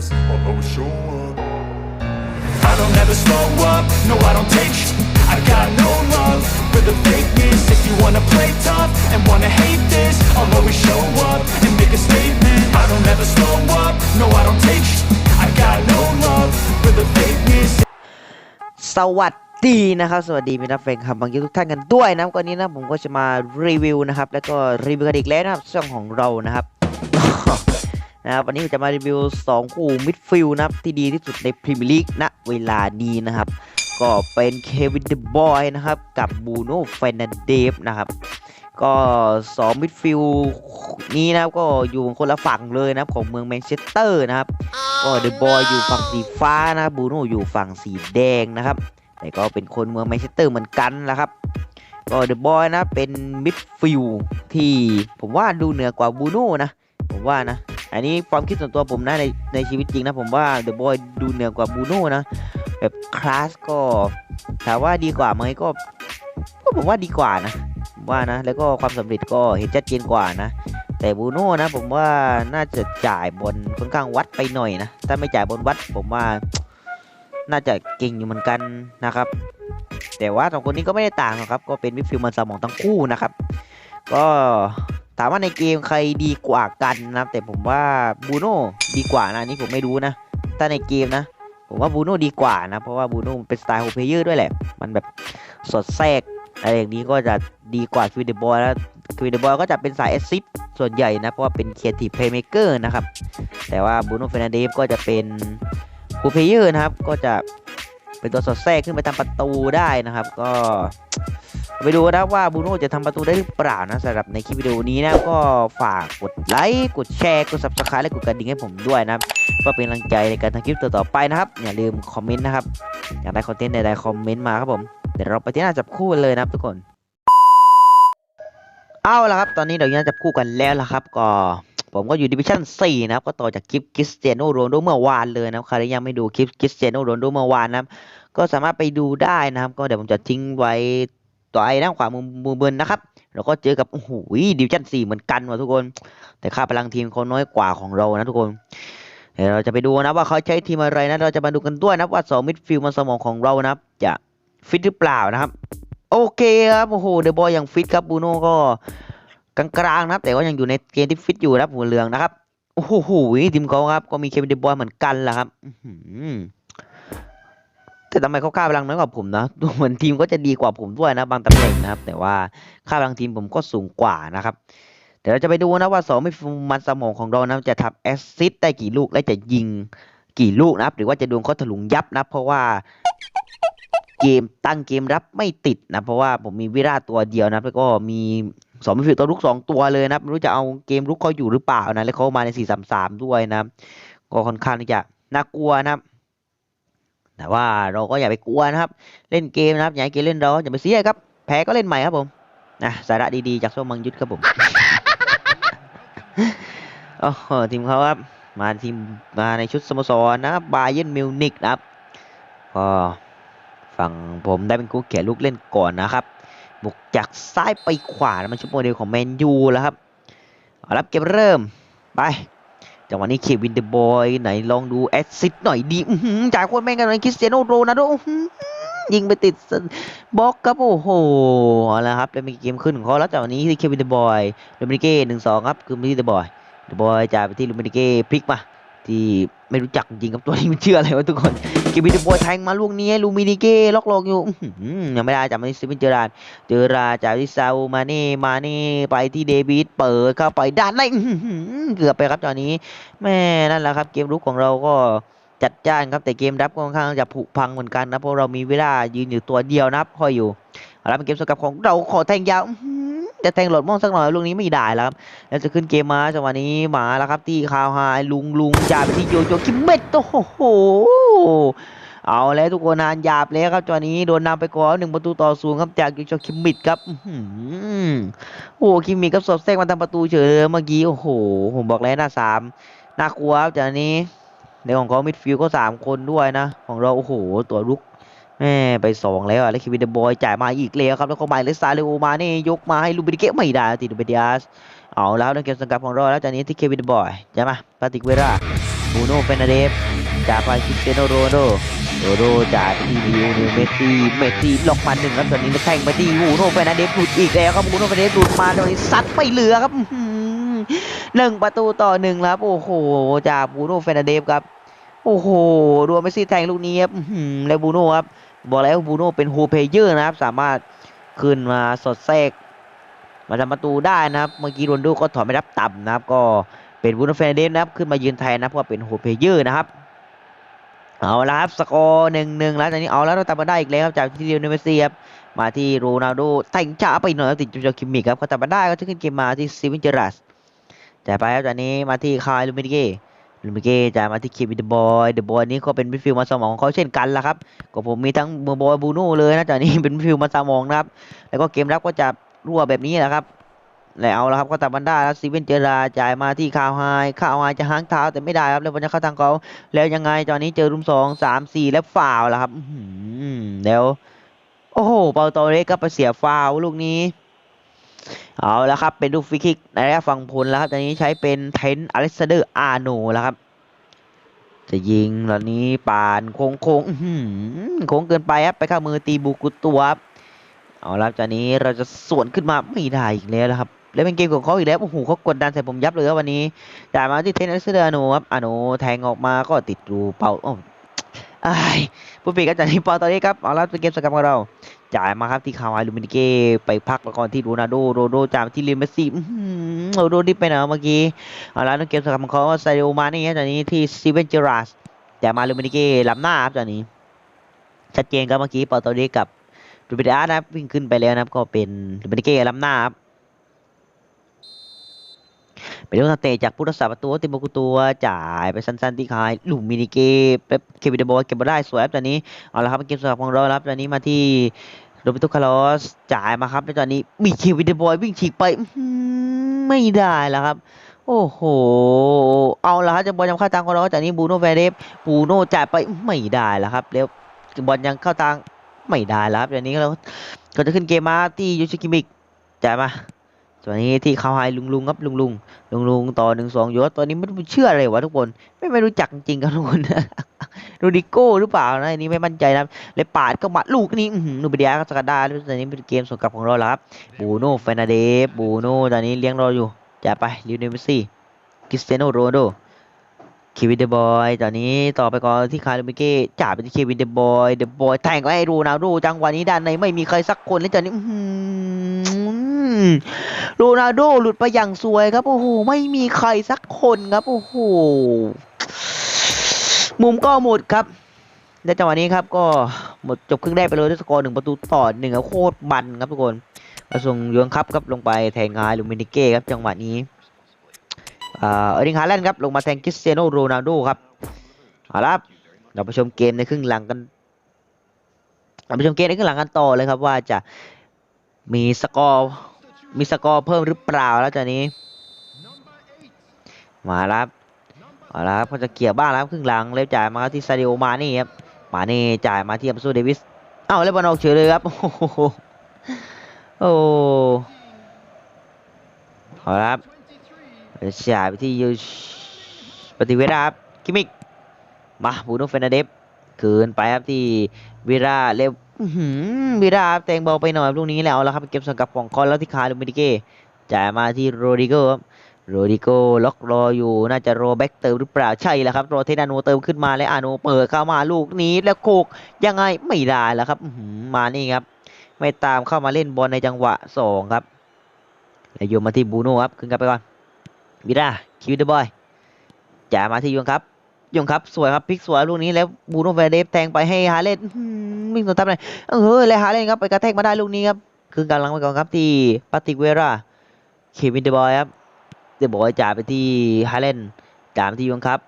days, I'll always show up. I don't ever slow up, no I don't take sh- I got no love for the fakeness If you wanna play tough and wanna hate this I'll always show up and make a statement I don't ever slow up, no I don't take sh- I got no love for the fakeness สวัสดีนะครับสวัสดีมิตรแฟนคลับบางทีทุกท่านกันด้วยนะครับวันนี้นะผมก็จะมารีวิวนะครับ แล้วก็รีวิวกันอีกแล้วนะครับช่องของเรานะครับ นะครับวันนี้จะมารีวิว 2 คู่มิดฟิลด์นะครับที่ดีที่สุดในพรีเมียร์ลีกณเวลานี้นะครับ ก็เป็นเควินเดบอยนะครับกับบูโน่เฟนันเดฟนะครับก็2มิดฟิลด์นี้นะครับก็อยู่คนละฝั่งเลยนะครับของเมืองแมนเชสเตอร์นะครับก็เดอะบอยอยู่ฝั่งสีฟ้านะบบูโน่อยู่ฝั่งสีแดงนะครับแต่ก็เป็นคนเมืองแมนเชสเตอร์เหมือนกันนะครับก็เดอะบอยนะเป็นมิดฟิลด์ที่ผมว่าดูเหนือกว่าบูโน่นะผมว่านะ อันนี้ความคิดส่วนตัวผมนะในในชีวิตจริงนะผมว่าเดอะบอยดูเหนือกว่าบูโน่นะแบบคลาสก็ถามว่าดีกว่าไหมก็ก็ผมว่าดีกว่านะผมว่านะแล้วก็ความสำเร็จก็เห็นชัดเจนกว่านะ แต่บูโน่นะผมว่าน่าจะจ่ายบอลค่อนข้างวัดไปหน่อยนะถ้าไม่จ่ายบอลวัดผมว่าน่าจะเก่งอยู่เหมือนกันนะครับ แต่ว่าสองคนนี้ก็ไม่ได้ต่างหรอกครับ ก็เป็นมิฟิล์มันสมองทั้งคู่นะครับ ก็ ถามว่าในเกมใครดีกว่ากันนะแต่ผมว่าบูโน่ดีกว่านะอันนี่ผมไม่รู้นะถ้าในเกมนะ ผมว่าบูโน่ดีกว่านะเพราะว่าบูโน่เป็นสไตล์โฮเพเยอร์ด้วยแหละ มันแบบสดแทรกอะไรอย่างนี้ก็จะดีกว่าฟิวเดบอยแล้วฟิวเดบอยก็จะเป็นสายแอสซิสส่วนใหญ่นะเพราะว่าเป็นเคียร์ทีเพย์เมเกอร์นะครับแต่ว่าบูโน่เฟรนันเดฟก็จะเป็นโฮเพเยอร์นะครับก็จะเป็นตัวสอดแทรกขึ้นไปทำประตูได้นะครับ ก็ ไปดูนะว่าบูโน่จะทำประตูได้หรือเปล่านะสำหรับในคลิปวิดีโอนี้นะก็ฝากกดไลค์กดแชร์กด subscribe และกดกระดิ่งให้ผมด้วยนะเพื่อเป็นกำลังใจในการทำคลิปต่อๆไปนะครับอย่าลืมคอมเมนต์นะครับอยากได้คอนเทนต์ใดๆคอมเมนต์มาครับผมเดี๋ยวเราไปที่หน้าจับคู่กันเลยนะครับทุกคน เอาละครับ ตอนนี้เดี๋ยวจะจับคู่กันแล้วละครับ ก็ผมก็อยู่ดิวิชั่น4นะครับ ก็ต่อจากคลิปคริสเตียโนโรนโดเมื่อวานเลยนะครับใครยังไม่ดูคลิปคริสเตียโนโรนโดเมื่อวานนะครับก็สามารถไปดูได้นะครับ ก็เดี๋ยวผมจะทิ้งไว้ ต่อไอ้ด้านขวามือมือบนนะครับแล้วก็เจอกับโอ้โหดิวิชั่น4เหมือนกันว่ะทุกคน แต่ค่าพลังทีมเขาน้อยกว่าของเรานะทุกคนเดี๋ยวเราจะไปดูนะว่าเขาใช้ทีมอะไรนะเราจะมาดูกันด้วยนะว่าสองมิดฟิลด์มันสมองของเรานะจะฟิตหรือเปล่านะครับ โอเคครับโอ้โหเดอะบอยยังฟิตครับบูโน่ก็กลางๆนะครับ แต่ก็ยังอยู่ในเกณฑ์ที่ฟิตอยู่นะหัวเหลืองนะครับโอ้โหทีมเขาครับก็มีเควินเดอะบอยเหมือนกันแหละครับอื แต่ทำไมเขาค่าพลังน้อยกว่าผมนะดูเหมือนทีมก็จะดีกว่าผมด้วยนะ บางตำแหน่งนะครับ แต่ว่าค่าพลังทีมผมก็สูงกว่านะครับเดี๋ยวเราจะไปดูนะว่าสองมิดฟิลด์มันสมองของเรานะจะทำแอสซิสต์ได้กี่ลูกและจะยิงกี่ลูกนะครับ หรือว่าจะโดนเขาถลุงยับนะเพราะว่าเกมตั้งเกมรับไม่ติดนะเพราะว่าผมมีวิราชตัวเดียวนะแล้วก็มีสองมิดฟิลด์ตัวลุกสองตัวเลยนะไม่รู้จะเอาเกมลุกเขาอยู่หรือเปล่านะแล้วเขามาในสี่สามสามด้วยนะก็ค่อนข้างที่จะน่ากลัวนะครับ แต่ว่าเราก็อย่าไปกลัวนะครับ เล่นเกมนะครับอย่าให้เกมเล่นเราอย่าไปเสียครับ แพ้ก็เล่นใหม่ครับผมนะสาระดีๆจากส้มมังยุทธครับผมโอ้โหทีมเขาครับ มาทีมมาในชุดสโมสรนะครับบาเยนมิวนิกนะครับก็ฝั่งผมได้เป็นคู่แข่งลูกเล่นก่อนนะครับ บุกจากซ้ายไปขวานะมันชุดโมเดลของแมนยูแล้วครับเอารับเกมเริ่มไป จังหวะนี้เควินเดอะบอยไหนลองดูแอสซิสต์หน่อยดีอืจ่ายคนแม่งกันเลยคริสเตียโนโรนัลโดยิงไปติดบล็อกครับโอ้โหเอาละครับเป็นเกมขึ้นของเขาแล้วจากวันนี้ที่เควินเดอะบอยลูมินิเก้หนึ่งสองครับคือมิเดอะบอยเดอะบอยจ่ายไปที่ลูมินิเก้พลิกมา ที่ไม่รู้จักจริงๆครับตัวนี้มันชื่ออะไรวะทุกคนเกิบิเดอะบอยแทงมาลูกนี้ลูมินิเก้ล็อกลงอยู่ยังไม่ได้จับมาที่สติเฟนเจอราดเจอราจายไปที่ซาอูมาเน่มาเน่ไปที่เดวิดเปิดเข้าไปด้านในเกือบไปครับตอนนี้แม่นั่นแหละครับ เกมรุกของเราก็จัดจ้านครับแต่เกมรับค่อนข้างจะผุพังเหมือนกันนะเพราะเรามีเวลายืนอยู่ตัวเดียวนะครับคอยอยู่เอาละเป็นเกมสกับของเราขอแทงยาว จะแทงหลดม่วงสักหน่อยลูกนี้ไม่ได้แล้วครับแล้วจะขึ้นเกมมาจังหวะนี้มาแล้วครับที่คาวไฮลุงลุงจ่ายไปที่โยโยคิมเมตโอ้โหเอาแล้วทุกคนนานหยาบแล้วครับจังหวะนี้โดนนำไปก่อนหนึ่งประตูต่อศูนย์ครับจากโยโยคิมมิดครับโอ้โหคิมมิดครับสอดแทรกมาทำประตูเฉยเลยเมื่อกี้โอ้โหผมบอกแล้วหน้าสามน่ากลัวครับจังหวะนี้ในของเขามิดฟิลด์ก็สามคนด้วยนะ ของเราโอ้โหตัวลุก แม่ไปสองแล้วอะแล้วคิวินเดบอยจ่ายมาอีกแล้วครับแล้วก็หมายเลซาเลโอมาเนี่ยกมาให้ลูบิดิเกะไม่ได้ติดลูบิดิอาสเอาแล้วในเกมสังกัดของเราแล้วจากนี้ที่เควินเดบอยใช่ไหมปาติกเวราบูโน่เฟนเดสจ่ายไปคิสเตโนโรโดโรโดจ่ายไปที่ลิโอเนลเมสซี่เมสซี่ล็อกมาหนึ่งครับตอนนี้แข่งไปที่บูโน่เฟนเดสหลุดอีกแล้วครับบูโน่เฟนเดสหลุดมาตอนนี้ซัดไม่เหลือครับหนึ่งประตูต่อหนึ่งแล้วครับโอ้โหจากบูโน่เฟนเดสครับโอ้โหดูเมสซี่แทงลูกนี้ครับแล้วบูโน่ครับ บอกแล้วบูโน่เป็นโฮเพเยอร์นะครับ สามารถขึ้นมาสอดแทรก มาทำประตูได้นะครับ เมื่อกี้โรนลโดก็ถอนไม่รับต่ำนะครับ ก็เป็นบูโน่เฟนเดสนะครับ ขึ้นมายืนแทนนะเพราะว่าเป็นโฮเพเยอร์นะครับ เอาละครับ สกอร์หนึ่งหนึ่งแล้วตอนนี้เอาแล้วเราตามมาได้อีกแล้วครับจากที่เรียวเนเมสซี่ครับมาที่โรนัลโดแต่งช้าไปหน่อยติดจุดจอคิมมิกครับเขาตามมาได้ก็จะขึ้นเกมมาที่ซีวินเจอรัสจ่ายไปครับตอนนี้มาที่คายลูมินิเก้ ลูมิเก้จ่ายมาที่เควินเดอะบอยเดอะบอยนี้ก็เป็นมิดฟิลด์มาสมองของเขาเช่นกันละครับก็ผมมีทั้งเบอร์บอยบูโน่เลยนะแต่นี่เป็นฟิลมาซามองนะครับ แล้วก็เกมรับก็จะรั่วแบบนี้แหละครับแล้วเอาละครับก็ตัดบันได้แล้วซีเวนเจอราจ่ายมาที่คาวไฮคาวไฮจะห้างเท้าแต่ไม่ได้ครับแล้วบอลจะเข้าทางเขาแล้วยังไงตอนนี้เจอรุมสองสามสี่แล้วฟาวล้วครับแล้วโอ้โหเปาโตเรสก็ไปเสียฟาวลูกนี้ เอาละครับ เป็นลูกฟรีคิกในระยะฝั่งพลแล้วครับตอนนี้ใช้เป็นเทนอเล็กซานเดอร์อาโนแล้วครับ จะยิงตอนนี้ปานโค้งโค้งโค้งเกินไปครับไปเข้ามือตีบุกุตัวครับเอาละจากนี้เราจะสวนขึ้นมาไม่ได้อีกแล้วครับ แล้วเป็นเกมของเขาอีกแล้วโอ้โหเขากดดันใส่ผมยับเลยครับวันนี้จ่ามาที่เทนนิสเดอร์อาโนครับอาโนแทงออกมาก็ติดรูเป่าโอ้ยผู้ปีกก็จากนี้ปอตอนนี้ครับเอาละเป็นเกมสกรรมของเรา จ่ายมาครับที่คาวายลูมินิเก้ไปพักล้วก่อนที่โรนัลโดโรนัลโดจ่ายมที่ลิเมสซี่โรนัลโดดิบไปไหนวะเมื่อกี้เอาละเกมสกัดของเขาซาดิโอมานี่ครับจากนี้ที่ซีเวนเจอรัสแต่มาลูมินิเก้ล้ำหน้าครับตอนนี้ชัดเจนครับเมื่อกี้ปอตอรีกับดูบิดอาร์นะครับวิ่งขึ้นไปแล้วนะครับก็เป็นลูมินิเก้ล้ำหน้าครับ เป็นลูกนักเตจากผู้รักษาประตูติโมกุตัวจ่ายไปสั้นๆที่คายลูมินิเก้เป๊ปเควินเดบอยเก็บมาได้สวยครับตอนนี้เอาละครับเป็นเกมสำหรับของเราครับตอนนี้มาที่โรเบโตคาร์ลอสจ่ายมาครับแล้วตอนนี้มีเควินเดบอยวิ่งฉีกไปไม่ได้แล้วครับโอ้โห เอาละครับจะบอลยังเข้าทางของเราจากนี้บูโน่แฟเดฟบูโน่จ่ายไปไม่ได้แล้วครับแล้วบอลยังเข้าทางไม่ได้แล้วครับเดี๋ยวนี้เราก็จะขึ้นเกมมาที่ยูชิกิมิกจ่ายมา ส่วนนี้ที่เขาไฮลุงลุงครับลุงลุงลุงลุงต่อหนึ่งสองยศตัวนี้ไม่รู้เชื่ออะไรวะทุกคน ไม่ไม่รู้จักจริงๆครับทุกคนโรดิโก้หรือเปล่านะอันนี้ไม่มั่นใจนะเลยปาดก็มาลูกนี้นูเบเดียก็สกัดได้แล้วตอนนี้เป็นเกมสวนกลับของเราแล้วครับบูโน่เฟนาเดฟบูโน่ตอนนี้เลี้ยงรออยู่จ่ายไปลิวเนเมซี่คริสเตียโนโรนโดเควินเดบอยตอนนี้ต่อไปก่อนที่คาร์ลเมเก้จ่าไปที่เควินเดบอยเดบอยแทงไปให้โรนัลโดจังหวะนี้ด้านในไม่มีใครสักคนแล้วตอนนี้ โรนัลโดหลุดไปอย่างสวยครับ โอ้โห ไม่มีใครสักคนครับ โอ้โห มุมก็หมดครับในจังหวะนี้ครับ ก็หมดจบครึ่งแรกไปเลยด้วยสกอร์หนึ่งประตูต่อหนึ่งครับโคตรมันครับทุกคนกระทรงยวนครับครับลงไปแทงงานลูมินิเก้ครับจังหวะนี้เออริงฮาแลนด์ครับลงมาแทงคริสเตียโนโรนัลโดครับเอาละเราไปชมเกมในครึ่งหลังกันเราไปชมเกมในครึ่งหลังกันต่อเลยครับว่าจะมีสกอร์ มีสกอร์เพิ่มหรือเปล่าแล้วจากนี้ มาแล้วครับเอาละครับเขาจะเกี่ยวบ้างแล้วครึ่งหลังเล็บจ่ายมาที่ซาดิโอมานี่ครับมานี่จ่ายมาที่อัมซูเดวิสเอ้าแล้วบอลออกเฉยเลยครับโอ้โหโอ้เอาละครับเสียไปที่ยูปฏิเวราครับกิมิกมาบูโนเฟนเดฟคืนไปครับที่วิราเร็วอื้อหือ วิราแตงบอลไปหน่อยครับลูกนี้แล้วแล้วครับเก็บสกับของคอนแล้วที่คาลูมินิเก้จ่ายมาที่โรดิโกครับโรดิโก้ล็อกรออยู่น่าจะโรแบ็กเติมหรือเปล่าใช่แล้วครับรอเทนาโนเติมขึ้นมาแล้วอาโนเปิดเข้ามาลูกนี้แล้วโคกยังไงไม่ได้แล้วครับอื้อหือมานี่ครับ ไม่ตามเข้ามาเล่นบอลในจังหวะสองครับแล้วโยนมาที่บูโน่ครับขึ้นกลับไปก่อนวิราคิวเดบอยจ่ายมาที่ยงครับ ยงครับสวยครับพลิกสวยลูกนี้แล้วบูโน่แฟร์เดฟแทงไปให้ฮาเลนวิ่งสวนทับเลยเออแล้วฮาเลนครับไปกระแทกมาได้ลูกนี้ครับคืนกำลังไปก่อนครับที่ปาติเวราเควินเดบอยครับเดบอยจ่ายไปที่ฮาเลนจ่ายที่ยงครับ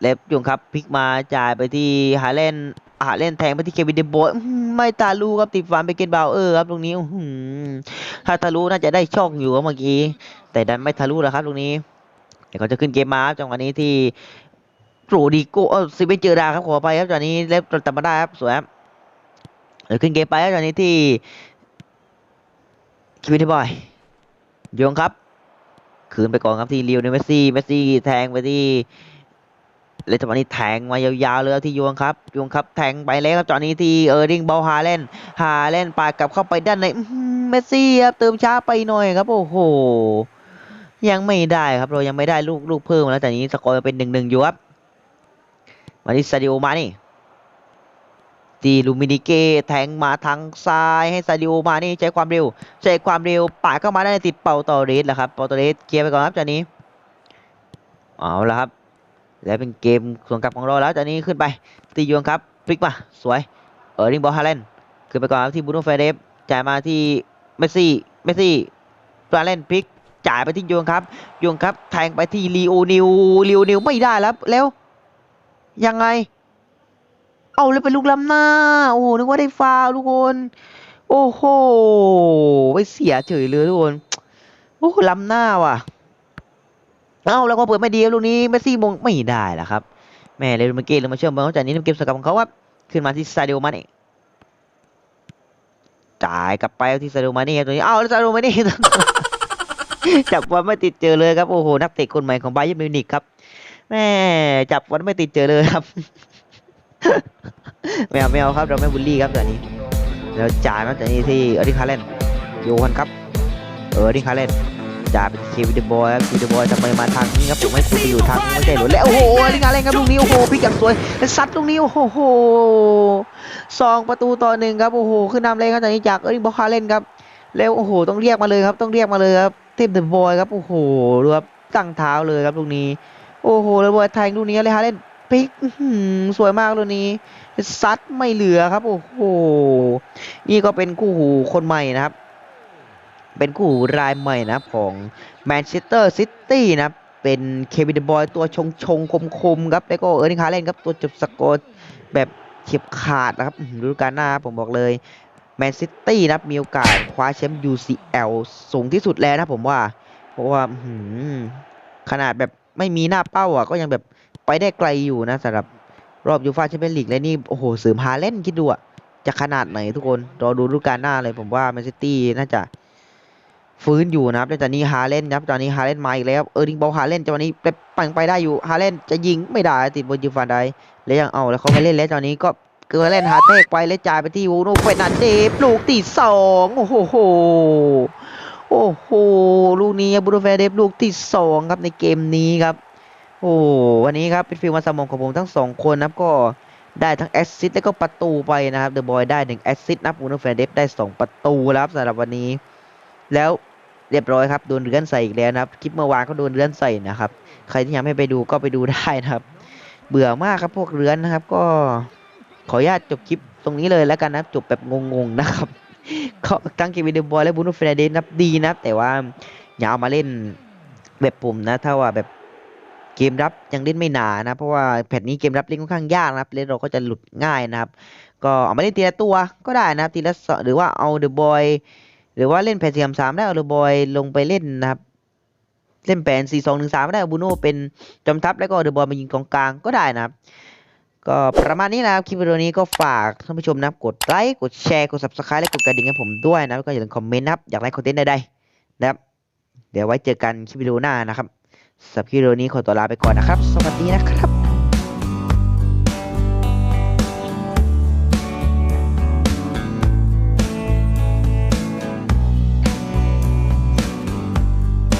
เล็บยงครับพลิกมาจ่ายไปที่ฮาเลนอาเล่นแทงไปที่เควินเดบอยไม่ตาลูครับติดฟันไปเกตบาวเออครับตรงนี้ถ้าทะลุน่าจะได้ช่องอยู่ครับเมื่อกี้ แต่ดันไม่ทะลุแล้วครับตรงนี้เดี๋ยวเขาจะขึ้นเกมมารับจังหวะนี้ที่ โรดิโกเออซิเวนเจอราครับขอไปครับจังหวะนี้เล็บตัดมาได้ครับสวยครับเดี๋ยวขึ้นเกมไปครับจังหวะนี้ที่เควินบอยโยงครับ คืนไปก่อนครับที่ลิวเนเมสซี่เมสซี่แทงไปที่แล้วจังหวะนี้แทงมายาวๆเลยครับที่ยวงครับยวงครับแทงไปแล้วครับจังหวะนี้ที่เออร์ดิงบอลฮาเลนฮาเลนปาดกลับเข้าไปด้านในเมสซี่ครับเติมช้าไปหน่อยครับ โอ้โห ยังไม่ได้ครับเรายังไม่ได้ลูกลูกเพิ่มแล้วแต่นี้สกอร์เป็นหนึ่งหนึ่งอยู่ครับ มาที่ซาดิโอมานี่ตีลูมินิเกแทงมาทางซ้ายให้ซาดิโอมานี่ใช้ความเร็ว ใช้ความเร็วปาดเข้ามาได้ติดเป่าตอเรสแหละครับเป่าตอเรสเคลียร์ไปก่อนครับจากนี้เอาละครับ แล้วเป็นเกมส่วนกลับของเราแล้วจากนี้ขึ้นไป ตียวงครับพลิกมาสวยเออริงบอลฮาเลนขึ้นไปก่อนครับที่บูโน่เฟเดฟจ่ายมาที่เมสซี่เมสซี่ปลาเล่นพลิกจ่ายไปที่ยวงครับยวงครับแทงไปที่ลีโอนิวลีโอนิวไม่ได้แล้วแล้ว ยังไง เอาเลยเป็นลูกล้ำหน้า โอ้โห นึกว่าได้ฟาวทุกคน โอ้โห ไปเสียเฉยเลยทุกคน โอ้โหล้ำหน้าว่ะ เอ้าแล้วก็เปิดไม่ดีลูกนี้เมสซี่มงไม่ได้ล้วครับ แม่เลยมื่อกี้เรามาเชื่อมบอลจากนี้เกมสกัดของเขาครับขึ้นมาที่ซาดิโอมานี่จ่ายกลับไปที่ซาดิโอมานี่ตัวนี้ เอาแล้วซาดิโอมานี่จับบอลไม่ติดเจอเลยครับ โอ้โห นักเตะคนใหม่ของไบาเยิร์มิวนิกครับ แม่จับบอลไม่ติดเจอเลยครับไม่เอาไม่เอาครับเราไม่บูลลี่ครับตอนนี้เราจ่ายมาจากนี้ที่เออร์ดิคาเลนโยฮันครับ เออร์ดิคาเลนจ่ายไปที่เควิดบอยครับเควิดบอยทำไมมาทางนี้ครับผมไม่คุณไปอยู่ทางไม่ใช่หรอแล้วโอ้โหอร์ดิคาเลนครับลูกนี้โอ้โหพลิกอย่างสวยแล้วซัดลูกนี้โอ้โหสองประตูต่อหนึ่งครับโอ้โหขึ้นนำเลยครับจากนี้จากเออร์ดิบอคาเลนครับแล้วโอ้โหต้องเรียกมาเลยครับต้องเรียกมาเลยครับเทพเดบอยครับโอ้โหดูครับตั้งเท้าเลยครับลูกนี้ โอ้โหแล้วบอยแทงลูกนี้เลยฮาเล่นพลิกสวยมากลูกนี้ ซัดไม่เหลือครับ โอ้โห นี่ก็เป็นคู่หูคนใหม่นะครับ เป็นคู่หูรายใหม่นะของแมนเชสเตอร์ซิตี้นะครับเป็นเควินเดบอยตัวชงชงคมคมครับแล้วก็เออร์นิงฮาเล่นครับตัวจบสกอร์แบบเฉียบขาดนะครับฤดูกาลหน้าผมบอกเลยแมนซิตี้นะมีโอกาสคว้าแชมป์ UCL สูงที่สุดแล้วนะผมว่า เพราะว่าขนาดแบบ ไม่มีหน้าเป้าอะก็ยังแบบไปได้ไกลอยู่นะสำหรับรอบยูฟ่าแชมเปี้ยนลีกและนี่โอ้โหเสริมฮาเล่นคิดดูอะจะขนาดไหนทุกคน รอดูฤดูกาลหน้าเลยผมว่าแมนซิตี้น่าจะฟื้นอยู่นะครับแตอนนี้ฮาเล่นนะครับตอนนี้ฮาเล่นมาอีกแล้วเออริงบอลฮาเล่นจังหวะนี้ไปปั่นไปได้อยู่ฮาเล่นจะยิงไม่ได้ติดบนยูฟานได้แล้วยังเอาแล้วเขาไม่เล่นแล้วตอนนี้ก็เกิดเล่นหาเทกไปแล้วจ่ายไปที่วูโน่เฟนันเดปลูกตีสองโอ้โห โอ้โห ลูกนี้บูโนเฟเดฟลูกที่สองครับในเกมนี้ครับ โอ้วันนี้ครับเป็นฟิลมาสมองของผมทั้งสองคนนะครับก็ได้ทั้งแอสซิสต์และก็ประตูไปนะครับเดอะบอยได้หนึ่งแอสซิสต์นะบูโนเฟเดฟได้สองประตูแล้วครับสำหรับวันนี้ แล้วเรียบร้อยครับโดนเรือนใส่อีกแล้วนะครับคลิปเมื่อวานก็โดนเรือนใส่นะครับ ใครที่ยังไม่ไปดูก็ไปดูได้นะครับ เบื่อมากครับพวกเรือนนะครับ ก็ขออนุญาตจบคลิปตรงนี้เลยแล้วกันนะจบแบบงงๆนะครับ เขาทั้งเกมวิดีโบอยและบูโนเฟรเดฟนับดีนะครับแต่ว่าอย่าเอามาเล่นแบบผมนะ ถ้าว่าแบบเกมรับยังเล่นไม่หนานะ เพราะว่าแพทนี้เกมรับเล่นค่อนข้างยากนะครับ เล่นเราก็จะหลุดง่ายนะครับ ก็เอามาเล่นทีละตัวก็ได้นะครับทีละสองหรือว่าเอาเดอะบอยหรือว่าเล่นแผนสี่สามได้เอาเดอะบอยลงไปเล่นนะครับเล่นแผนสี่สองหนึ่งสามได้เอาบูโน่เป็นจอมทัพแล้วก็เอาเดอะบอยมายิงกองกลางก็ได้นะครับ ก็ประมาณนี้นะครับคลิปวิดีโอนี้ก็ฝากท่านผู้ชมนะกดไลค์กดแชร์กด subscribe และกดกระดิ่งให้ผมด้วยนะแล้วก็อย่าลืมคอมเมนต์นะครับอยากได้คอนเทนต์ใดๆนะครับ เดี๋ยวไว้เจอกันคลิปวิดีโอหน้านะครับสำหรับคลิปวิดีโอนี้ขอตัวลาไปก่อนนะครับ สวัสดีนะครับ